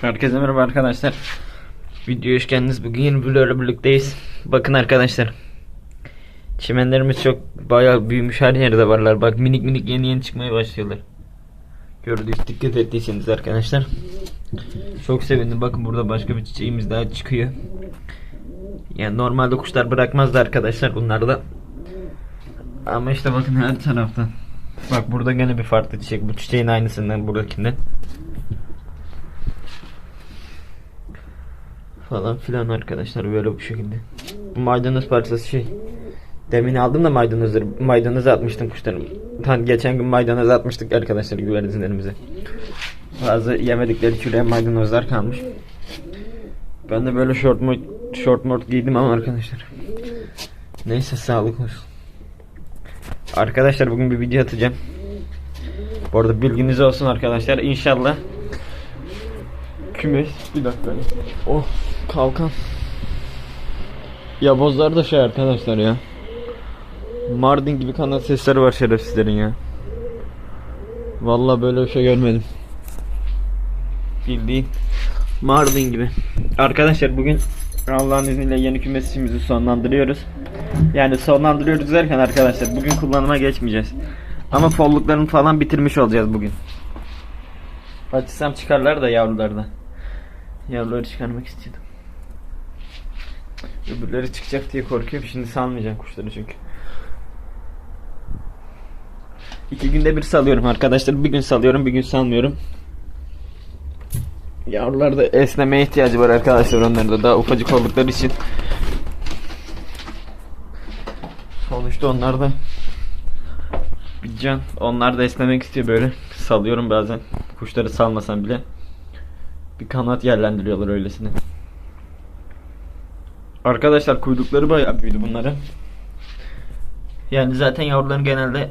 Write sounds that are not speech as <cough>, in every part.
Herkese merhaba arkadaşlar. Videoya hoş geldiniz. Bugün yeni vlogla birlikteyiz. Bakın arkadaşlar. Çimenlerimiz çok bayağı büyümüş her yerde varlar. Bak minik minik yeni yeni çıkmaya başlıyorlar. Gördüğünüz dikkat ettiyseniz arkadaşlar. Çok sevindim. Bakın burada başka bir çiçeğimiz daha çıkıyor. Yani normalde kuşlar bırakmazdı arkadaşlar bunlar da. Ama işte bakın her taraftan. Bak burada gene bir farklı çiçek. Bu çiçeğin aynısından buradakinden. Falan filan arkadaşlar böyle bu şekilde. Maydanoz parçası şey. Demin aldım da maydanozları. Maydanoz atmıştım kuşlarım. Tan geçen gün maydanoz atmıştık arkadaşlar güvercinlerimize. Bazı yemedikleri çürüyen maydanozlar kalmış. Ben de böyle short mort, short mort giydim ama arkadaşlar. Neyse sağlık olsun. Arkadaşlar bugün bir video atacağım. Bu arada bilginiz olsun arkadaşlar. İnşallah kümes bir dakika. Oh kalkan. Yabozlar da şey arkadaşlar ya. Mardin gibi kanat sesleri var şerefsizlerin ya. Vallahi böyle bir şey görmedim. Bildiğin Mardin gibi. Arkadaşlar bugün Allah'ın izniyle yeni kümes işimizi sonlandırıyoruz. Yani sonlandırıyoruz derken arkadaşlar bugün kullanıma geçmeyeceğiz. Ama folluklarını falan bitirmiş olacağız bugün. Açsam çıkarlar da yavrularda. Yavruları çıkarmak istedim. Öbürleri çıkacak diye korkuyorum. Şimdi salmayacağım kuşları çünkü. İki günde bir salıyorum arkadaşlar. Bir gün salıyorum, bir gün salmıyorum. Yavrularda esnemeye ihtiyacı var arkadaşlar onların da daha ufacık oldukları için. Sonuçta onlar da bir can. Onlar da esnemek istiyor böyle. Salıyorum bazen. Kuşları salmasam bile. Bir kanat yerlendiriyorlar öylesine. Arkadaşlar kuyrukları bayağı büyüdü bunların. Yani zaten yavruların genelde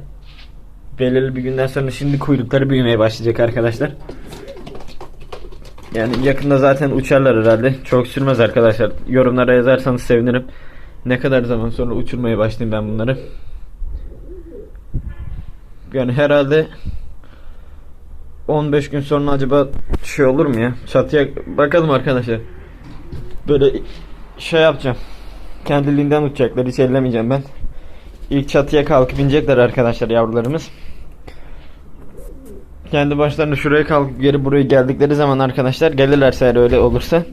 belirli bir günden sonra şimdi kuyrukları büyümeye başlayacak arkadaşlar. Yani yakında zaten uçarlar herhalde. Çok sürmez arkadaşlar. Yorumlara yazarsanız sevinirim. Ne kadar zaman sonra uçurmaya başlayayım ben bunları. Yani herhalde 15 gün sonra acaba şey olur mu ya? Çatıya bakalım arkadaşlar. Böyle şey yapacağım. Kendiliğinden uçacaklar. Hiç ellemeyeceğim ben. İlk çatıya kalkıp inecekler arkadaşlar yavrularımız. Kendi başlarına şuraya kalkıp geri buraya geldikleri zaman arkadaşlar gelirlerse eğer öyle olursa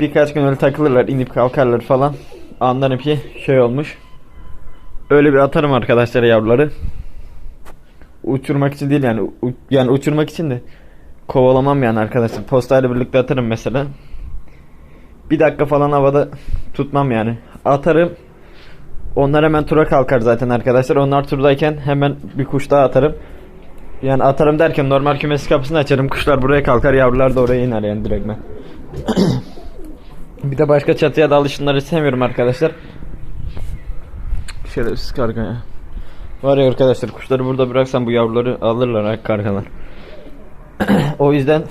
birkaç gün öyle takılırlar inip kalkarlar falan anlarım ki şey olmuş öyle bir atarım arkadaşlar yavruları uçurmak için değil yani yani uçurmak için de kovalamam yani arkadaşlar postayla birlikte atarım mesela bir dakika falan havada tutmam yani atarım onlar hemen tura kalkar zaten arkadaşlar onlar turdayken hemen bir kuş daha atarım yani atarım derken normal kümesi kapısını açarım. Kuşlar buraya kalkar, yavrular da oraya iner yani direktmen. bir de başka çatıya da alışınları istemiyorum arkadaşlar. Şerefsiz karga ya. Var ya arkadaşlar kuşları burada bıraksam bu yavruları alırlar kargalar. <clears throat> o yüzden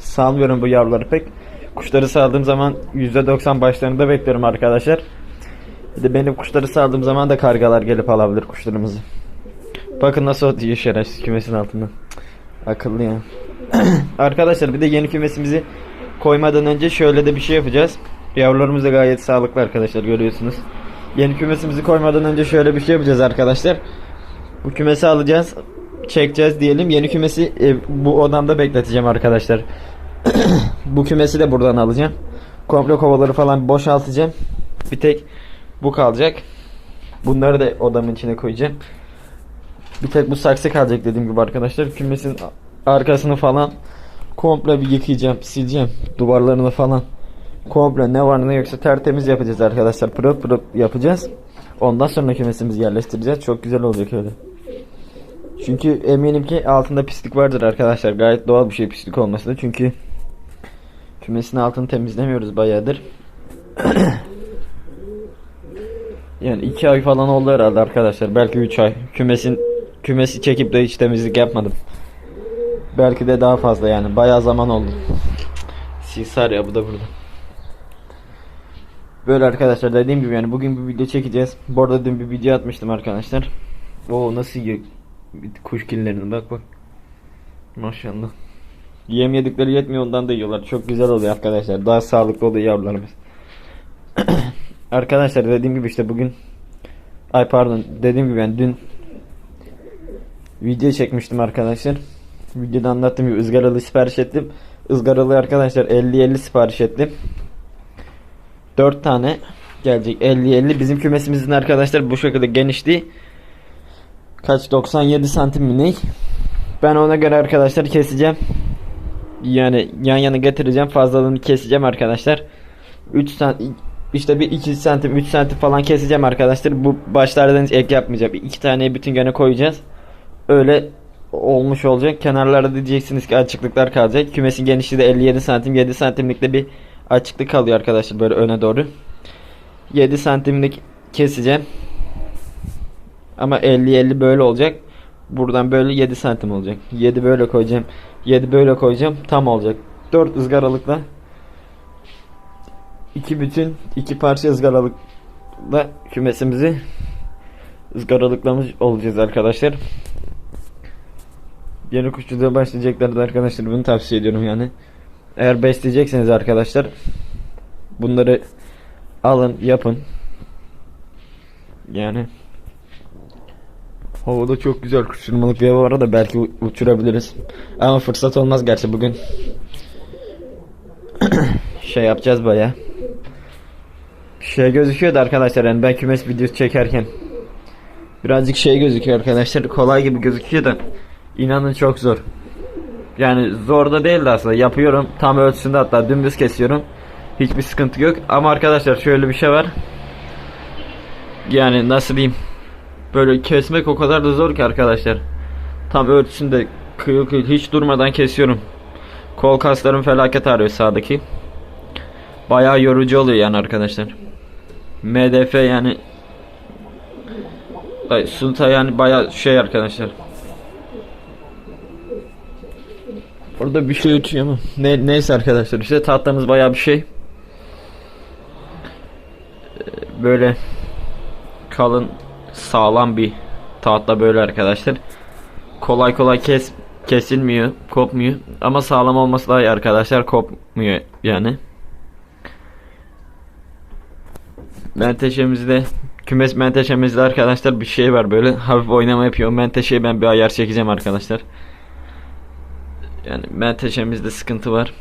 salmıyorum bu yavruları pek. Kuşları saldığım zaman %90 başlarında beklerim arkadaşlar. Bir de benim kuşları saldığım zaman da kargalar gelip alabilir kuşlarımızı. Bakın nasıl atıyor şerefsiz kümesin altından. Akıllı ya. <clears throat> Arkadaşlar bir de yeni kümesimizi koymadan önce şöyle de bir şey yapacağız. Yavrularımız da gayet sağlıklı arkadaşlar görüyorsunuz. Yeni kümesimizi koymadan önce şöyle bir şey yapacağız arkadaşlar. Bu kümesi alacağız. Çekeceğiz diyelim. Yeni kümesi e, bu odamda bekleteceğim arkadaşlar. <clears throat> bu kümesi de buradan alacağım. Komple kovaları falan boşaltacağım. Bir tek bu kalacak. Bunları da odamın içine koyacağım. Bir tek bu saksı kalacak dediğim gibi arkadaşlar. Kümesin arkasını falan komple bir yıkayacağım, sileceğim. Duvarlarını falan. Komple ne var ne yoksa tertemiz yapacağız arkadaşlar. Pırıl pırıl yapacağız. Ondan sonra kümesimizi yerleştireceğiz. Çok güzel olacak öyle. Çünkü eminim ki altında pislik vardır arkadaşlar. Gayet doğal bir şey pislik olması da. Çünkü kümesin altını temizlemiyoruz bayağıdır. <clears throat> Yani iki ay falan oldu herhalde arkadaşlar. Belki 3 ay. Kümesin kümesi çekip de hiç temizlik yapmadım. Belki de daha fazla yani. Bayağı zaman oldu. Sisar ya bu da burada. Böyle arkadaşlar dediğim gibi yani bugün bir video çekeceğiz. Bu arada dün bir video atmıştım arkadaşlar. O nasıl yiyor kuş killerini bak bak. Maşallah. Yem yedikleri yetmiyor ondan da yiyorlar. Çok güzel oluyor arkadaşlar. Daha sağlıklı oluyor yavrularımız. <clears throat> arkadaşlar dediğim gibi işte bugün ay pardon dediğim gibi ben dün video çekmiştim arkadaşlar. Videoda anlattığım gibi ızgaralı sipariş ettim. Izgaralı arkadaşlar 50-50 sipariş ettim. 4 tane gelecek 50-50 bizim kümesimizin arkadaşlar bu şekilde genişliği kaç 97 santim mi ne? Ben ona göre arkadaşlar keseceğim. Yani yan yana getireceğim fazlalığını keseceğim arkadaşlar. 3 santim işte bir 2 santim 3 santim falan keseceğim arkadaşlar. Bu başlardan hiç ek yapmayacağım. 2 tane bütün gene koyacağız. Öyle olmuş olacak. Kenarlarda diyeceksiniz ki açıklıklar kalacak. Kümesin genişliği de 57 santim 7 santimlikte bir açıklık kalıyor arkadaşlar böyle öne doğru. 7 santimlik keseceğim. Ama 50-50 böyle olacak. Buradan böyle 7 santim olacak. 7 böyle koyacağım. 7 böyle koyacağım. Tam olacak. 4 ızgaralıkla iki bütün iki parça ızgaralıkla kümesimizi ızgaralıklamış olacağız arkadaşlar. Yeni kuşçuluğa başlayacaklar da arkadaşlar bunu tavsiye ediyorum yani. Eğer besleyecekseniz arkadaşlar bunları alın yapın. Yani Havada çok güzel uçurmalık bir hava var da belki uçurabiliriz. Ama fırsat olmaz gerçi bugün. <clears throat> şey yapacağız baya. Şey gözüküyor da arkadaşlar yani ben kümes videosu çekerken birazcık şey gözüküyor arkadaşlar kolay gibi gözüküyor da inanın çok zor. Yani zor da değil de aslında yapıyorum tam ölçüsünde hatta dümdüz kesiyorum. Hiçbir sıkıntı yok ama arkadaşlar şöyle bir şey var. Yani nasıl diyeyim Böyle kesmek o kadar da zor ki arkadaşlar. Tam ölçüsünde kıyıl kıyıl hiç durmadan kesiyorum. Kol kaslarım felaket ağrıyor sağdaki. Bayağı yorucu oluyor yani arkadaşlar. MDF yani Ay, Sulta yani bayağı şey arkadaşlar. Orada bir şey uçuyor mu? Ne, neyse arkadaşlar işte tahtamız bayağı bir şey. Ee, Böyle kalın sağlam bir tahta böyle arkadaşlar. Kolay kolay kes kesilmiyor, kopmuyor ama sağlam olması daha iyi arkadaşlar. Kopmuyor yani. Menteşemizde kümes menteşemizde arkadaşlar bir şey var böyle hafif oynama yapıyor. Menteşeyi ben bir ayar çekeceğim arkadaşlar. Yani menteşemizde sıkıntı var.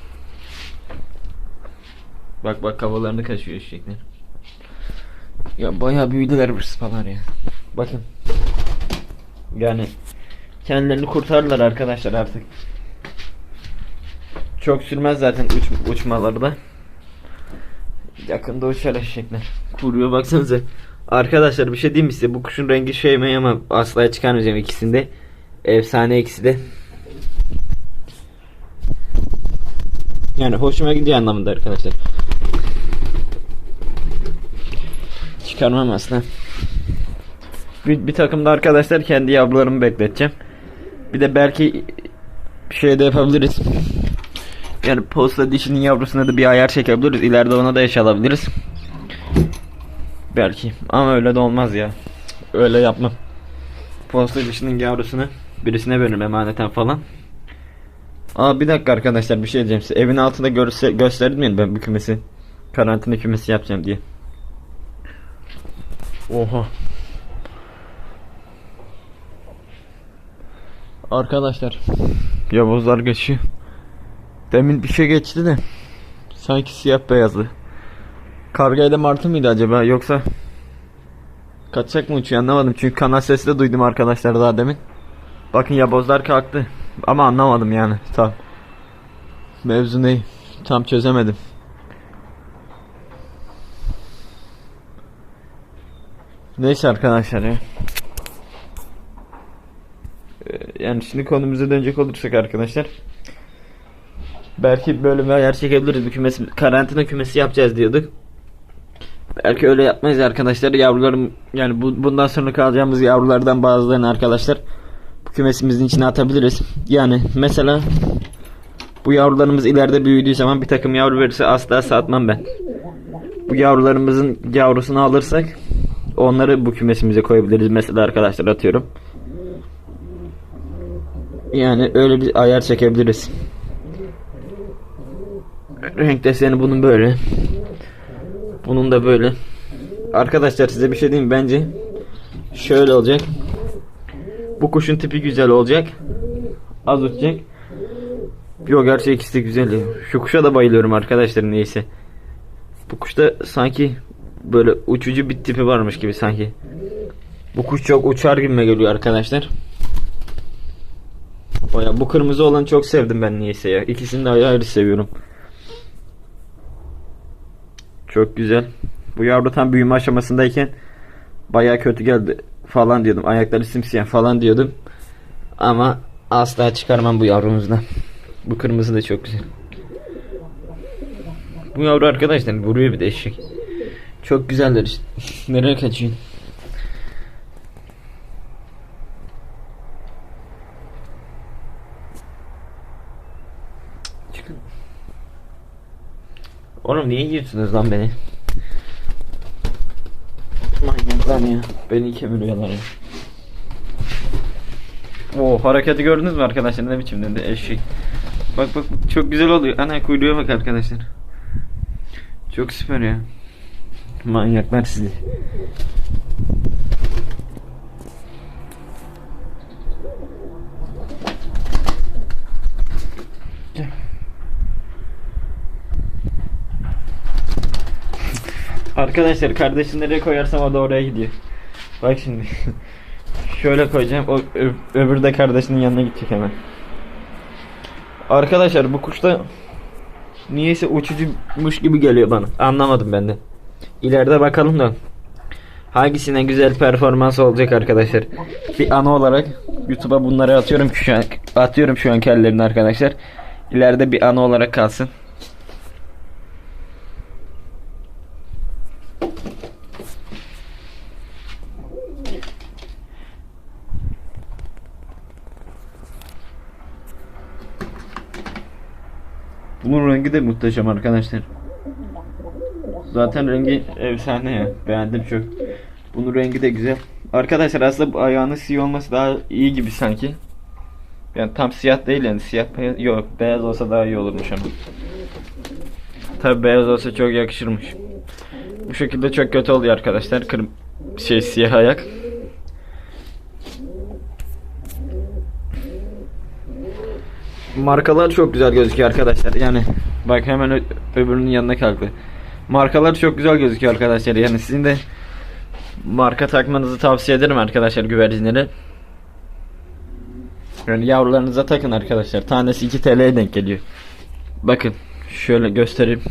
Bak bak kafalarını kaçıyor eşekler. Ya bayağı büyüdüler bu sıpalar ya. Bakın. Yani kendilerini kurtarırlar arkadaşlar artık. Çok sürmez zaten uç, uçmaları da. Yakında uçar eşekler. Kuruyor baksanıza. Arkadaşlar bir şey diyeyim mi size? Bu kuşun rengi şey mi ama asla çıkarmayacağım ikisinde. Efsane ikisi de. Yani hoşuma gidiyor anlamında arkadaşlar. Çıkarmam aslında. Bir, bir takım da arkadaşlar kendi yavrularımı bekleteceğim. Bir de belki şey de yapabiliriz. Yani posta dişinin yavrusuna da bir ayar çekebiliriz. İleride ona da eş alabiliriz. Belki. Ama öyle de olmaz ya. Öyle yapmam. Posta dişinin yavrusunu birisine veririm emaneten falan. Aa bir dakika arkadaşlar bir şey diyeceğim size. Evin altında görse, gösterdim ya ben bu kümesi. Karantina kümesi yapacağım diye. Oha. Arkadaşlar. Yavuzlar geçiyor. Demin bir şey geçti de. Sanki siyah beyazlı. Kargayla martı mıydı acaba yoksa kaçacak mı uçuyor anlamadım çünkü kanal sesi de duydum arkadaşlar daha demin. Bakın yabozlar kalktı ama anlamadım yani tam. Mevzu ne? Tam çözemedim. Neyse arkadaşlar ya. Ee, Yani şimdi konumuza dönecek olursak arkadaşlar. Belki böyle bir ayar çekebiliriz. Bir kümesi, karantina kümesi yapacağız diyorduk. Belki öyle yapmayız arkadaşlar. Yavrularım yani bu, bundan sonra kalacağımız yavrulardan bazılarını arkadaşlar bu kümesimizin içine atabiliriz. Yani mesela bu yavrularımız ileride büyüdüğü zaman bir takım yavru verirse asla satmam ben. Bu yavrularımızın yavrusunu alırsak onları bu kümesimize koyabiliriz mesela arkadaşlar atıyorum. Yani öyle bir ayar çekebiliriz. Renk deseni bunun böyle. Bunun da böyle. Arkadaşlar size bir şey diyeyim bence şöyle olacak. Bu kuşun tipi güzel olacak. Az uçacak. Yok gerçi ikisi de güzel. Şu kuşa da bayılıyorum arkadaşlar neyse. Bu kuşta sanki böyle uçucu bir tipi varmış gibi sanki. Bu kuş çok uçar gibi geliyor arkadaşlar. Baya bu kırmızı olanı çok sevdim ben niyeyse ya. İkisini de ayrı ayrı seviyorum. Çok güzel. Bu yavru tam büyüme aşamasındayken baya kötü geldi falan diyordum. Ayakları simsiyah falan diyordum. Ama asla çıkarmam bu yavrumuzdan. Bu kırmızı da çok güzel. Bu yavru arkadaşlar vuruyor bir de eşek. Çok güzeller işte. <laughs> Nereye kaçıyorsun? Çıkın. Oğlum niye yiyorsunuz lan beni? Manyaklar ya. Beni kemiriyorlar ya. Oo hareketi gördünüz mü arkadaşlar ne biçim dedi eşek. Bak bak bak, çok güzel oluyor. Ana kuyruğa bak arkadaşlar. Çok süper ya. Manyaklar sizi. Arkadaşlar kardeşim nereye koyarsam o da oraya gidiyor. Bak şimdi. <laughs> Şöyle koyacağım. O ö- öbürü de kardeşinin yanına gidecek hemen. Arkadaşlar bu kuş da niyeyse uçucumuş gibi geliyor bana. Anlamadım ben de. İleride bakalım da hangisine güzel performans olacak arkadaşlar. Bir ana olarak YouTube'a bunları atıyorum şu an atıyorum şu an kellerini arkadaşlar. İleride bir ana olarak kalsın. Bunun rengi de muhteşem arkadaşlar. Zaten rengi efsane ya. Beğendim çok. Bunun rengi de güzel. Arkadaşlar aslında bu ayağının siyah olması daha iyi gibi sanki. Yani tam siyah değil yani siyah beyaz, yok beyaz olsa daha iyi olurmuş ama. Tabi beyaz olsa çok yakışırmış. Bu şekilde çok kötü oluyor arkadaşlar. Kırm şey siyah ayak. Markalar çok güzel gözüküyor arkadaşlar. Yani bak hemen öbürünün yanına kalktı. Markalar çok güzel gözüküyor arkadaşlar. Yani sizin de marka takmanızı tavsiye ederim arkadaşlar güvercinleri. Yani yavrularınıza takın arkadaşlar. Tanesi 2 TL'ye denk geliyor. Bakın şöyle göstereyim.